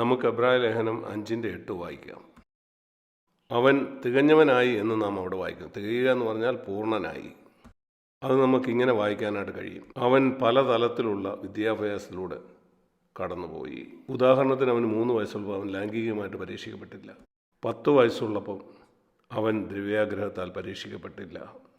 നമുക്ക് എബ്രായ ലേഖനം അഞ്ചിന്റെ എട്ട് വായിക്കാം. അവൻ തികഞ്ഞവനായി എന്ന് നാം അവിടെ വായിക്കും തികയുക എന്ന് പറഞ്ഞാൽ പൂർണനായി. അത് നമുക്കിങ്ങനെ വായിക്കാനായിട്ട് കഴിയും. അവൻ പല തലത്തിലുള്ള വിദ്യാഭ്യാസത്തിലൂടെ കടന്നുപോയി. ഉദാഹരണത്തിന് അവന് മൂന്ന് വയസ്സുള്ളപ്പോൾ അവൻ ലൈംഗികമായിട്ട് പരീക്ഷിക്കപ്പെട്ടില്ല. പത്ത് വയസ്സുള്ളപ്പം അവൻ ദ്രവ്യാഗ്രഹത്താൽ പരീക്ഷിക്കപ്പെട്ടില്ല.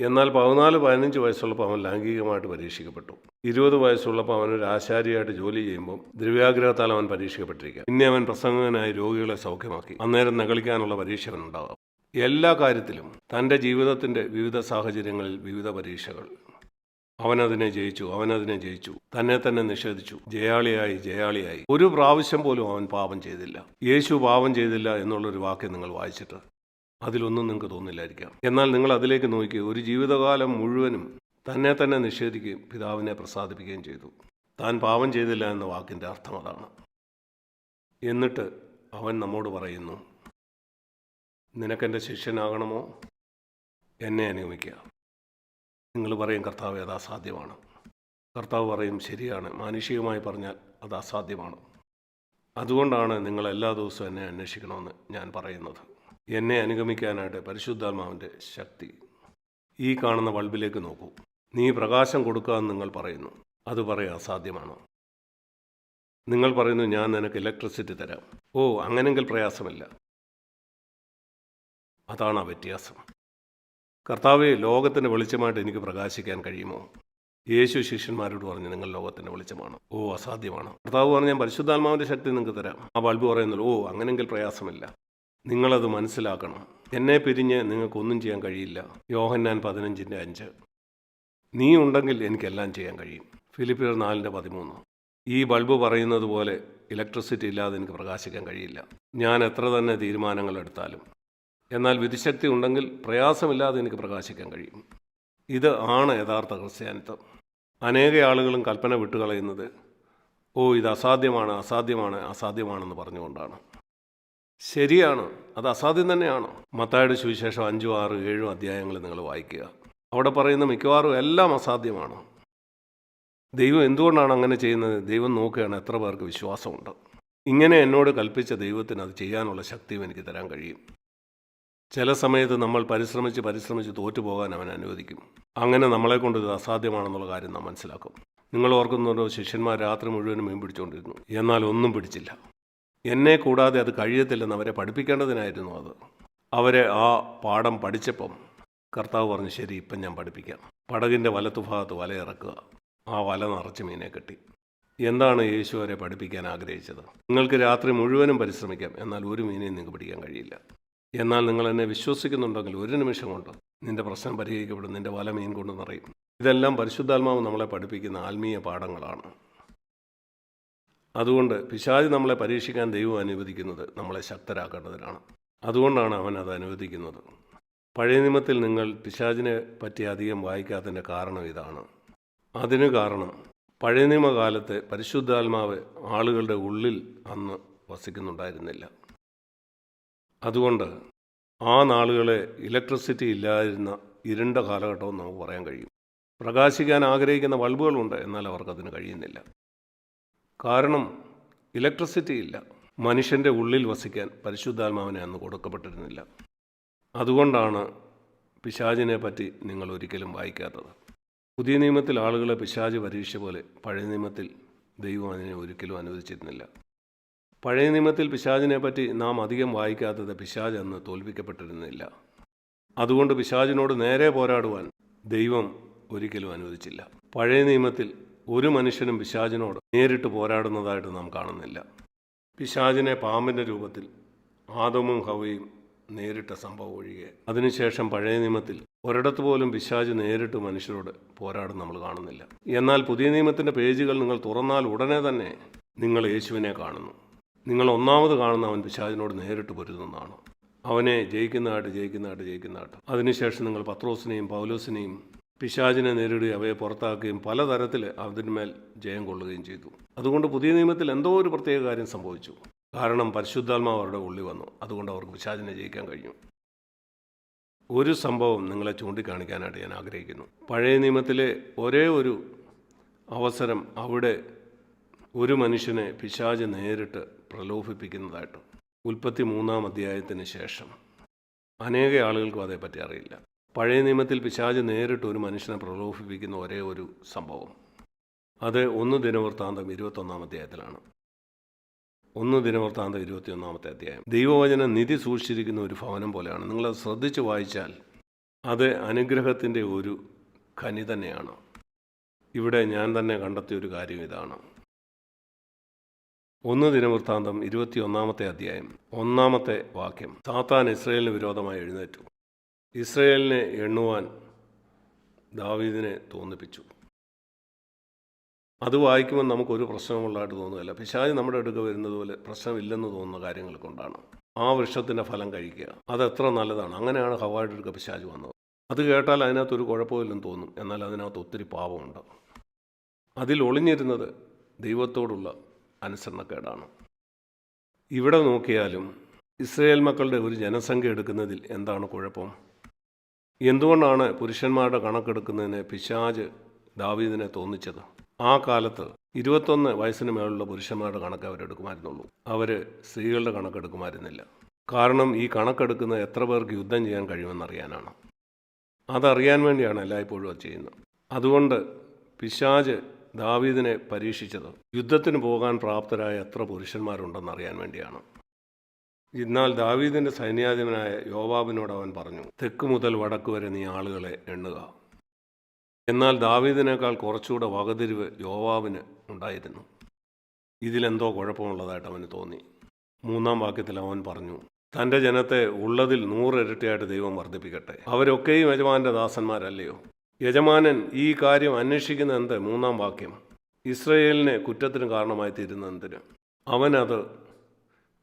എന്നാൽ പതിനാല് പതിനഞ്ച് വയസ്സുള്ളപ്പോൾ അവൻ ലൈംഗികമായിട്ട് പരീക്ഷിക്കപ്പെട്ടു. ഇരുപത് വയസ്സുള്ളപ്പോൾ അവൻ ഒരു ആശാരിയായിട്ട് ജോലി ചെയ്യുമ്പോൾ ദ്രവ്യാഗ്രഹത്താൽ അവൻ പരീക്ഷിക്കപ്പെട്ടിരിക്കുക. പിന്നെ അവൻ പ്രസംഗകനായി രോഗികളെ സൗഖ്യമാക്കി. അന്നേരം നകളിക്കാനുള്ള പരീക്ഷ അവനുണ്ടാകാം എല്ലാ കാര്യത്തിലും തന്റെ ജീവിതത്തിന്റെ വിവിധ സാഹചര്യങ്ങളിൽ വിവിധ പരീക്ഷകൾ. അവനതിനെ ജയിച്ചു അവനതിനെ ജയിച്ചു തന്നെ തന്നെ നിഷേധിച്ചു. ജയാളിയായി ജയാളിയായി. ഒരു പ്രാവശ്യം പോലും അവൻ പാപം ചെയ്തില്ല. യേശു പാപം ചെയ്തില്ല എന്നുള്ളൊരു വാക്യം നിങ്ങൾ വായിച്ചിട്ട് അതിലൊന്നും നിങ്ങൾക്ക് തോന്നില്ലായിരിക്കാം. എന്നാൽ നിങ്ങൾ അതിലേക്ക് നോക്കി ഒരു ജീവിതകാലം മുഴുവനും തന്നെ തന്നെ നിഷേധിക്കുകയും പിതാവിനെ പ്രസാദിപ്പിക്കുകയും ചെയ്തു. താൻ പാപം ചെയ്തില്ല എന്ന വാക്കിന്റെ അർത്ഥം അതാണ്. എന്നിട്ട് അവൻ നമ്മോട് പറയുന്നു നിനക്കെന്റെ ശിഷ്യനാകണമോ? എന്നെ അനുഗമിക്കുക നിങ്ങൾ പറയും കർത്താവ് അത് അസാധ്യമാണ് കർത്താവ് പറയും ശരിയാണ്. മാനുഷികമായി പറഞ്ഞാൽ അത് അസാധ്യമാണ് അതുകൊണ്ടാണ് നിങ്ങൾ എല്ലാ ദിവസവും എന്നെ അന്വേഷിക്കണമെന്ന് ഞാൻ പറയുന്നത്. എന്നെ അനുഗമിക്കാനായിട്ട് പരിശുദ്ധാത്മാവിന്റെ ശക്തി. ഈ കാണുന്ന ബൾബിലേക്ക് നോക്കൂ. നീ പ്രകാശം കൊടുക്കുക എന്ന് നിങ്ങൾ പറയുന്നു. അത് പറയാൻ അസാധ്യമാണോ? നിങ്ങൾ പറയുന്നു ഞാൻ നിനക്ക് ഇലക്ട്രിസിറ്റി തരാം. ഓ അങ്ങനെങ്കിൽ പ്രയാസമില്ല. അതാണ് ആ വ്യത്യാസം. കർത്താവെ ലോകത്തിന്റെ വെളിച്ചമായിട്ട് എനിക്ക് പ്രകാശിക്കാൻ കഴിയുമോ? യേശു ശിഷ്യന്മാരോട് പറഞ്ഞു നിങ്ങൾ ലോകത്തിന്റെ വെളിച്ചമാണ്. ഓ അസാധ്യമാണ്. കർത്താവ് പറഞ്ഞു ഞാൻ പരിശുദ്ധാത്മാവിന്റെ ശക്തി നിങ്ങൾക്ക് തരാം. ആ ബൾബ് പറയുന്നുള്ളൂ ഓ അങ്ങനെങ്കിൽ പ്രയാസമില്ല. നിങ്ങളത് മനസ്സിലാക്കണം. എന്നെ പിരിഞ്ഞ് നിങ്ങൾക്കൊന്നും ചെയ്യാൻ കഴിയില്ല. യോഹന്നാൻ പതിനഞ്ചിന്റെ അഞ്ച്. നീ ഉണ്ടെങ്കിൽ എനിക്കെല്ലാം ചെയ്യാൻ കഴിയും. ഫിലിപ്പിയർ നാലിന്റെ പതിമൂന്ന്. ഈ ബൾബ് പറയുന്നത് പോലെ ഇലക്ട്രിസിറ്റി ഇല്ലാതെ എനിക്ക് പ്രകാശിക്കാൻ കഴിയില്ല. ഞാൻ എത്ര തന്നെ തീരുമാനങ്ങൾ എടുത്താലും. എന്നാൽ വിധിശക്തി ഉണ്ടെങ്കിൽ പ്രയാസമില്ലാതെ എനിക്ക് പ്രകാശിക്കാൻ കഴിയും. ഇത് ആണ് യഥാർത്ഥ ക്രിസ്ത്യാനിത്വം. അനേക ആളുകളും കൽപ്പന വിട്ടുകളയുന്നത് ഓ ഇത് അസാധ്യമാണ് അസാധ്യമാണ് അസാധ്യമാണെന്ന് പറഞ്ഞുകൊണ്ടാണ്. ശരിയാണ്. അത് അസാധ്യം തന്നെയാണ്. മത്തായുടെ സുവിശേഷം അഞ്ചും ആറ് ഏഴും അധ്യായങ്ങൾ നിങ്ങൾ വായിക്കുക. അവിടെ പറയുന്ന മിക്കവാറും എല്ലാം അസാധ്യമാണ്. ദൈവം എന്തുകൊണ്ടാണ് അങ്ങനെ ചെയ്യുന്നത്? ദൈവം നോക്കുകയാണ് എത്ര പേർക്ക് വിശ്വാസമുണ്ട്. ഇങ്ങനെ എന്നോട് കൽപ്പിച്ച ദൈവത്തിന് അത് ചെയ്യാനുള്ള ശക്തിയും എനിക്ക് തരാൻ കഴിയും. ചില സമയത്ത് നമ്മൾ പരിശ്രമിച്ച് പരിശ്രമിച്ച് തോറ്റുപോകാൻ അവൻ അനുവദിക്കും. അങ്ങനെ നമ്മളെ കൊണ്ട് ഇത് അസാധ്യമാണെന്നുള്ള കാര്യം നാം മനസ്സിലാക്കും. നിങ്ങൾ ഓർക്കുന്നുണ്ടോ? ശിഷ്യന്മാർ രാത്രി മുഴുവനും മീൻ പിടിച്ചുകൊണ്ടിരുന്നു. എന്നാൽ ഒന്നും പിടിച്ചില്ല. എന്നെ കൂടാതെ അത് കഴിയത്തില്ലെന്ന് അവരെ പഠിപ്പിക്കേണ്ടതിനായിരുന്നു അത്. അവരെ ആ പാഠം പഠിച്ചപ്പം കർത്താവ് പറഞ്ഞു ശരി ഇപ്പം ഞാൻ പഠിപ്പിക്കാം. പടകിന്റെ വലത്തുഭാഗത്ത് വലയിറക്കുക. ആ വല നിറച്ച് മീനെ കെട്ടി. എന്താണ് യേശു അവരെ പഠിപ്പിക്കാൻ ആഗ്രഹിച്ചത്? നിങ്ങൾക്ക് രാത്രി മുഴുവനും പരിശ്രമിക്കാം എന്നാൽ ഒരു മീനെയും നിങ്ങൾക്ക് പിടിക്കാൻ കഴിയില്ല. എന്നാൽ നിങ്ങൾ എന്നെ വിശ്വസിക്കുന്നുണ്ടെങ്കിൽ ഒരു നിമിഷം കൊണ്ട് നിന്റെ പ്രശ്നം പരിഹരിക്കപ്പെടും നിന്റെ വല മീൻ കൊണ്ട് നിറയും. ഇതെല്ലാം പരിശുദ്ധാത്മാവ് നമ്മളെ പഠിപ്പിക്കുന്ന ആത്മീയ പാഠങ്ങളാണ്. അതുകൊണ്ട് പിശാജ് നമ്മളെ പരീക്ഷിക്കാൻ ദൈവം അനുവദിക്കുന്നത് നമ്മളെ ശക്തരാക്കേണ്ടതിനാണ്. അതുകൊണ്ടാണ് അവൻ അത് അനുവദിക്കുന്നത്. പഴയ നിയമത്തിൽ നിങ്ങൾ പിശാജിനെ പറ്റി അധികം വായിക്കാത്തതിന്റെ കാരണം ഇതാണ്. അതിന് കാരണം പഴയ നിയമകാലത്തെ പരിശുദ്ധാത്മാവ് ആളുകളുടെ ഉള്ളിൽ അന്ന് വസിക്കുന്നുണ്ടായിരുന്നില്ല. അതുകൊണ്ട് ആ നാളുകളെ ഇലക്ട്രിസിറ്റി ഇല്ലാതിരുന്ന ഇരുണ്ട കാലഘട്ടമെന്ന് നമുക്ക് പറയാൻ കഴിയും. പ്രകാശിക്കാൻ ആഗ്രഹിക്കുന്ന ബൾബുകളുണ്ട് എന്നാൽ അവർക്കതിന് കഴിയുന്നില്ല. കാരണം ഇലക്ട്രിസിറ്റി ഇല്ല. മനുഷ്യന്റെ ഉള്ളിൽ വസിക്കാൻ പരിശുദ്ധാത്മാവിനെ അന്ന് കൊടുക്കപ്പെട്ടിരുന്നില്ല. അതുകൊണ്ടാണ് പിശാചിനെ പറ്റി നിങ്ങൾ ഒരിക്കലും വായിക്കാത്തത്. പുതിയ നിയമത്തിൽ ആളുകളെ പിശാജ് പരീക്ഷ പോലെ പഴയ നിയമത്തിൽ ദൈവം അതിനെ ഒരിക്കലും അനുവദിച്ചിരുന്നില്ല. പഴയ നിയമത്തിൽ പിശാജിനെ പറ്റി നാം അധികം വായിക്കാത്തത് പിശാജ് അന്ന് തോൽപ്പിക്കപ്പെട്ടിരുന്നില്ല. അതുകൊണ്ട് പിശാജിനോട് നേരെ പോരാടുവാൻ ദൈവം ഒരിക്കലും അനുവദിച്ചില്ല. പഴയ നിയമത്തിൽ ഒരു മനുഷ്യനും പിശാചിനോട് നേരിട്ട് പോരാടുന്നതായിട്ട് നാം കാണുന്നില്ല. പിശാചിനെ പാമ്പിന്റെ രൂപത്തിൽ ആദമും ഹവയും നേരിട്ട സംഭവം ഒഴികെ. അതിനുശേഷം പഴയ നിയമത്തിൽ ഒരിടത്ത് പോലും പിശാജ് നേരിട്ട് മനുഷ്യരോട് പോരാടും നമ്മൾ കാണുന്നില്ല. എന്നാൽ പുതിയ നിയമത്തിന്റെ പേജുകൾ നിങ്ങൾ തുറന്നാൽ ഉടനെ തന്നെ നിങ്ങൾ യേശുവിനെ കാണുന്നു. നിങ്ങൾ ഒന്നാമത് കാണുന്ന അവൻ പിശാജിനോട് നേരിട്ട് പൊരുതുന്നതാണ്? അവനെ ജയിക്കുന്നതായിട്ട് ജയിക്കുന്നതായിട്ട് ജയിക്കുന്നതായിട്ട്. അതിനുശേഷം നിങ്ങൾ പത്രോസിനെയും പൗലോസിനെയും പിശാചിനെ നേരിടുകയും അവയെ പുറത്താക്കുകയും പലതരത്തിൽ അതിന്മേൽ ജയം കൊള്ളുകയും ചെയ്തു. അതുകൊണ്ട് പുതിയ നിയമത്തിൽ എന്തോ ഒരു പ്രത്യേക കാര്യം സംഭവിച്ചു. കാരണം പരിശുദ്ധാത്മാവ് അവരുടെ ഉള്ളിൽ വന്നു. അതുകൊണ്ട് അവർക്ക് പിശാചിനെ ജയിക്കാൻ കഴിഞ്ഞു. ഒരു സംഭവം നിങ്ങളെ ചൂണ്ടിക്കാണിക്കാനായിട്ട് ഞാൻ ആഗ്രഹിക്കുന്നു. പഴയ നിയമത്തിലെ ഒരേ ഒരു അവസരം അവിടെ ഒരു മനുഷ്യനെ പിശാജ് നേരിട്ട് പ്രലോഭിപ്പിക്കുന്നതായിട്ട്. ഉൽപ്പത്തി മൂന്നാം അധ്യായത്തിന് ശേഷം. അനേക ആളുകൾക്കും അതേപ്പറ്റി അറിയില്ല. പഴയ നിയമത്തിൽ പിശാജ് നേരിട്ട് ഒരു മനുഷ്യനെ പ്രലോഭിപ്പിക്കുന്ന ഒരേ ഒരു സംഭവം. അത് ഒന്ന് ദിനവൃത്താന്തം ഇരുപത്തൊന്നാം അധ്യായത്തിലാണ്. ഒന്ന് ദിനവൃത്താന്തം ഇരുപത്തിയൊന്നാമത്തെ അധ്യായം. ദൈവവചന നിധി സൂക്ഷിച്ചിരിക്കുന്ന ഒരു ഭവനം പോലെയാണ്. നിങ്ങളത് ശ്രദ്ധിച്ച് വായിച്ചാൽ അത് അനുഗ്രഹത്തിന്റെ ഒരു ഖനി തന്നെയാണ്. ഇവിടെ ഞാൻ തന്നെ കണ്ടെത്തിയ ഒരു കാര്യം ഇതാണ്. ഒന്ന് ദിനവൃത്താന്തം ഇരുപത്തിയൊന്നാമത്തെ അധ്യായം ഒന്നാമത്തെ വാക്യം. സാത്താൻ ഇസ്രയേലിന് വിരോധമായി എഴുന്നേറ്റു. ഇസ്രയേലിനെ എണ്ണുവാൻ ദാവീദിനെ തോന്നിപ്പിച്ചു. അത് വായിക്കുമ്പോൾ നമുക്കൊരു പ്രശ്നമുള്ളതായിട്ട് തോന്നുകയില്ല. പിശാജ് നമ്മുടെ അടുക്ക വരുന്നത് പോലെ പ്രശ്നമില്ലെന്ന് തോന്നുന്ന കാര്യങ്ങൾ കൊണ്ടാണ്. ആ വൃക്ഷത്തിന്റെ ഫലം കഴിക്കുക. അത് എത്ര നല്ലതാണ്. അങ്ങനെയാണ് ഹവായുടെ അടുക്ക പിശാജ് വന്നത്. അത് കേട്ടാൽ അതിനകത്തൊരു കുഴപ്പമില്ലെന്ന് തോന്നും. എന്നാൽ അതിനകത്ത് ഒത്തിരി പാപമുണ്ട്. അതിൽ ഒളിഞ്ഞിരുന്നത് ദൈവത്തോടുള്ള അനുസരണക്കേടാണ്. ഇവിടെ നോക്കിയാലും ഇസ്രയേൽ മക്കളുടെ ഒരു ജനസംഖ്യ എടുക്കുന്നതിൽ എന്താണ് കുഴപ്പം? എന്തുകൊണ്ടാണ് പുരുഷന്മാരുടെ കണക്കെടുക്കുന്നതിന് പിശാജ് ദാവീദിനെ തോന്നിച്ചത്? ആ കാലത്ത് ഇരുപത്തൊന്ന് വയസ്സിന് മേലുള്ള പുരുഷന്മാരുടെ കണക്ക് അവരെടുക്കുമായിരുന്നുള്ളൂ അവർ സ്ത്രീകളുടെ കണക്കെടുക്കുമായിരുന്നില്ല. കാരണം ഈ കണക്കെടുക്കുന്ന എത്ര പേർക്ക് യുദ്ധം ചെയ്യാൻ കഴിയുമെന്നറിയാനാണ്. അതറിയാൻ വേണ്ടിയാണ് എല്ലായ്പ്പോഴും അത് ചെയ്യുന്നത്. അതുകൊണ്ട് പിശാജ് ദാവീദിനെ പരീക്ഷിച്ചത് യുദ്ധത്തിന് പോകാൻ പ്രാപ്തരായ എത്ര പുരുഷന്മാരുണ്ടെന്ന് അറിയാൻ വേണ്ടിയാണ്. എന്നാൽ ദാവീദിന്റെ സൈന്യാധിപനായ യോവാബിനോട് അവൻ പറഞ്ഞു തെക്ക് മുതൽ വടക്ക് വരെ നീ ആളുകളെ എണ്ണുക. എന്നാൽ ദാവീദിനേക്കാൾ കുറച്ചുകൂടെ വകതിരിവ് യോവാബിന് ഉണ്ടായിരുന്നു. ഇതിലെന്തോ കുഴപ്പമുള്ളതായിട്ട് അവന് തോന്നി. മൂന്നാം വാക്യത്തിൽ അവൻ പറഞ്ഞു തന്റെ ജനത്തെ ഉള്ളതിൽ നൂറിരട്ടിയായിട്ട് ദൈവം വർദ്ധിപ്പിക്കട്ടെ. അവരൊക്കെയും യജമാന്റെ ദാസന്മാരല്ലയോ? യജമാനൻ ഈ കാര്യം അന്വേഷിക്കുന്ന എന്ത്? മൂന്നാം വാക്യം ഇസ്രയേലിനെ കുറ്റത്തിന് കാരണമായി തീരുന്ന എന്തിന്? അവനത്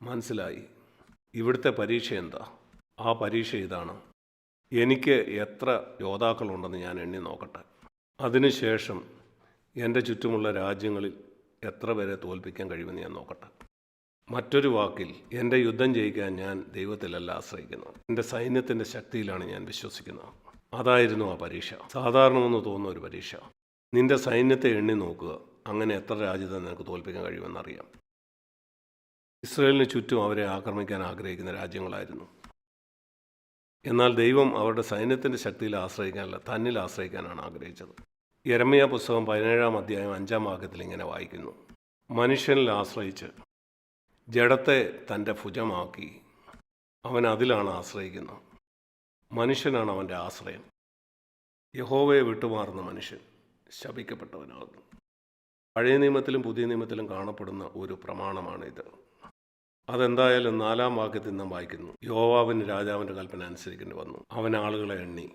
മനസ്സിലായി. ഇവിടുത്തെ പരീക്ഷ എന്താ? ആ പരീക്ഷ ഇതാണ്. എനിക്ക് എത്ര യോദ്ധാക്കളുണ്ടെന്ന് ഞാൻ എണ്ണി നോക്കട്ടെ. അതിനുശേഷം എന്റെ ചുറ്റുമുള്ള രാജ്യങ്ങളിൽ എത്ര പേരെ തോൽപ്പിക്കാൻ കഴിയുമെന്ന് ഞാൻ നോക്കട്ടെ. മറ്റൊരു വാക്കിൽ എന്റെ യുദ്ധം ജയിക്കാൻ ഞാൻ ദൈവത്തിലല്ല ആശ്രയിക്കുന്നത് എന്റെ സൈന്യത്തിന്റെ ശക്തിയിലാണ് ഞാൻ വിശ്വസിക്കുന്നത്. അതായിരുന്നു ആ പരീക്ഷ. സാധാരണമെന്ന് തോന്നുന്ന ഒരു പരീക്ഷ. നിന്റെ സൈന്യത്തെ എണ്ണി നോക്കുക. അങ്ങനെ എത്ര രാജ്യത്തെ നിനക്ക് തോൽപ്പിക്കാൻ കഴിയുമെന്നറിയാം ഇസ്രയേലിന് ചുറ്റും അവരെ ആക്രമിക്കാൻ ആഗ്രഹിക്കുന്ന രാജ്യങ്ങളായിരുന്നു. എന്നാൽ ദൈവം അവരുടെ സൈന്യത്തിന്റെ ശക്തിയിൽ ആശ്രയിക്കാനല്ല തന്നിൽ ആശ്രയിക്കാനാണ് ആഗ്രഹിച്ചത്. യരമയ പുസ്തകം പതിനേഴാം അധ്യായം അഞ്ചാം വാക്യത്തിൽ ഇങ്ങനെ വായിക്കുന്നു. മനുഷ്യനിൽ ആശ്രയിച്ച് ജഡത്തെ തന്റെ ഭുജമാക്കി അവൻ അതിലാണ് ആശ്രയിക്കുന്നത്. മനുഷ്യനാണ് അവന്റെ ആശ്രയം. യഹോവയെ വിട്ടുമാറുന്ന മനുഷ്യൻ ശപിക്കപ്പെട്ടവനാകുന്നു. പഴയ നിയമത്തിലും പുതിയ നിയമത്തിലും കാണപ്പെടുന്ന ഒരു പ്രമാണമാണിത്. അതെന്തായാലും നാലാം വാക്യത്തിൽ നാം വായിക്കുന്നു. യോവാവിന് രാജാവിന്റെ കൽപ്പന അനുസരിക്കേണ്ടി വന്നു. അവൻ ആളുകളെ എണ്ണി.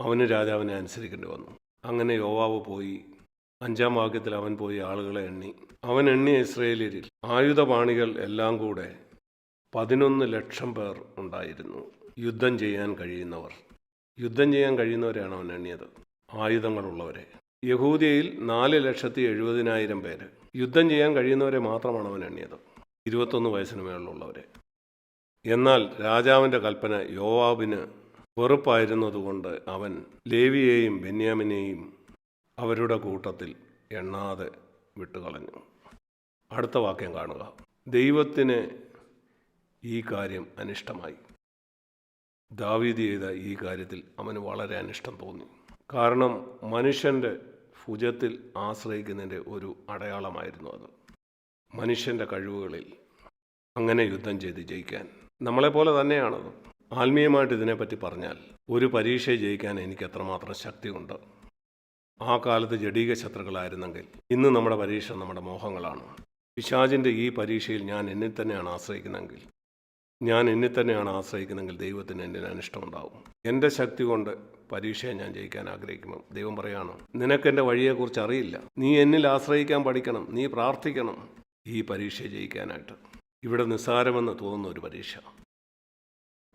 അവന് രാജാവിനെ അനുസരിക്കേണ്ടി വന്നു. അങ്ങനെ യോവാവ് പോയി. അഞ്ചാം വാക്യത്തിൽ അവൻ പോയി ആളുകളെ എണ്ണി. അവൻ എണ്ണിയ ഇസ്രയേലിയരിൽ ആയുധപാണികൾ എല്ലാം കൂടെ പതിനൊന്ന് ലക്ഷം പേർ ഉണ്ടായിരുന്നു. യുദ്ധം ചെയ്യാൻ കഴിയുന്നവർ. യുദ്ധം ചെയ്യാൻ കഴിയുന്നവരാണ് അവൻ എണ്ണിയത്. ആയുധങ്ങളുള്ളവരെ. യഹൂദിയയിൽ നാല് ലക്ഷത്തി എഴുപതിനായിരം പേര്. യുദ്ധം ചെയ്യാൻ കഴിയുന്നവരെ മാത്രമാണ് അവൻ എണ്ണിയത്. ഇരുപത്തൊന്ന് വയസ്സിന് മേളിലുള്ളവരെ എന്നാൽ രാജാവിന്റെ കൽപ്പന യോവാബിന് വെറുപ്പായിരുന്നതുകൊണ്ട് അവൻ ലേവിയെയും ബെന്യാമിനെയും അവരുടെ കൂട്ടത്തിൽ എണ്ണാതെ വിട്ടുകളഞ്ഞു. അടുത്ത വാക്യം കാണുക. ദൈവത്തിന് ഈ കാര്യം അനിഷ്ടമായി. ദാവീദ് ചെയ്ത ഈ കാര്യത്തിൽ അവന് വളരെ അനിഷ്ടം തോന്നി. കാരണം മനുഷ്യന്റെ ഭുജത്തിൽ ആശ്രയിക്കുന്നതിന്റെ ഒരു അടയാളമായിരുന്നു അത്. മനുഷ്യന്റെ കഴിവുകളിൽ അങ്ങനെ യുദ്ധം ചെയ്ത് ജയിക്കാൻ. നമ്മളെപ്പോലെ തന്നെയാണത് ആത്മീയമായിട്ട് ഇതിനെപ്പറ്റി പറഞ്ഞാൽ ഒരു പരീക്ഷ ജയിക്കാൻ എനിക്ക് എത്രമാത്രം ശക്തിയുണ്ട്? ആ കാലത്ത് ജഡീക ശത്രുക്കളായിരുന്നെങ്കിൽ ഇന്ന് നമ്മുടെ പരീക്ഷ നമ്മുടെ മോഹങ്ങളാണ്. പിശാജിന്റെ ഈ പരീക്ഷയിൽ ഞാൻ എന്നിൽ തന്നെയാണ് ആശ്രയിക്കുന്നതെങ്കിൽ ഞാൻ എന്നിൽ തന്നെയാണ് ആശ്രയിക്കുന്നതെങ്കിൽ ദൈവത്തിന് എന്റെ അനിഷ്ടമുണ്ടാവും. എന്റെ ശക്തി കൊണ്ട് പരീക്ഷയെ ഞാൻ ജയിക്കാൻ ആഗ്രഹിക്കുമ്പോൾ ദൈവം പറയാണ് നിനക്ക് എന്റെ വഴിയെക്കുറിച്ച് അറിയില്ല. നീ എന്നിൽ ആശ്രയിക്കാൻ പഠിക്കണം. നീ പ്രാർത്ഥിക്കണം. ഈ പരീക്ഷ ജയിക്കാനായിട്ട്. ഇവിടെ നിസ്സാരമെന്ന് തോന്നുന്ന ഒരു പരീക്ഷ.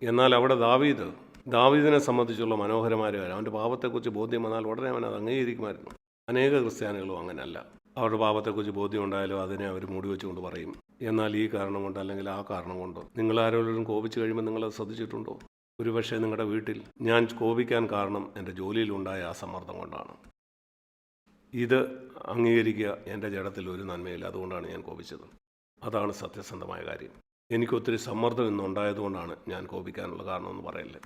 എന്നാൽ അവിടെ ദാവീദ് ദാവീദിനെ സംബന്ധിച്ചുള്ള മനോഹരമായ കാര്യം. അവന്റെ പാപത്തെക്കുറിച്ച് ബോധ്യം വന്നാൽ ഉടനെ അവൻ അത് അംഗീകരിക്കുമായിരുന്നു. അനേക ക്രിസ്ത്യാനികളും അങ്ങനെയല്ല അവരുടെ പാപത്തെക്കുറിച്ച് ബോധ്യം ഉണ്ടായാലും അതിനെ അവർ മൂടി വെച്ചുകൊണ്ട് പറയും. എന്നാൽ ഈ കാരണം കൊണ്ട് അല്ലെങ്കിൽ ആ കാരണം കൊണ്ട് നിങ്ങൾ ആരോടും കോപിച്ചു കഴിയുമ്പോൾ നിങ്ങളത് ശ്രദ്ധിച്ചിട്ടുണ്ടോ? ഒരുപക്ഷെ നിങ്ങളുടെ വീട്ടിൽ ഞാൻ കോപിക്കാൻ കാരണം എന്റെ ജോലിയിലുണ്ടായ ആ സമ്മർദ്ദം കൊണ്ടാണ്. ഇത് അംഗീകരിക്കുക എന്റെ ജഡത്തിൽ ഒരു നന്മയില്ല. അതുകൊണ്ടാണ് ഞാൻ കോപിച്ചത്. അതാണ് സത്യസന്ധമായ കാര്യം. എനിക്കൊത്തിരി സമ്മർദ്ദം ഇന്നുണ്ടായതുകൊണ്ടാണ് ഞാൻ കോപിക്കാനുള്ള കാരണമെന്ന് പറയില്ല?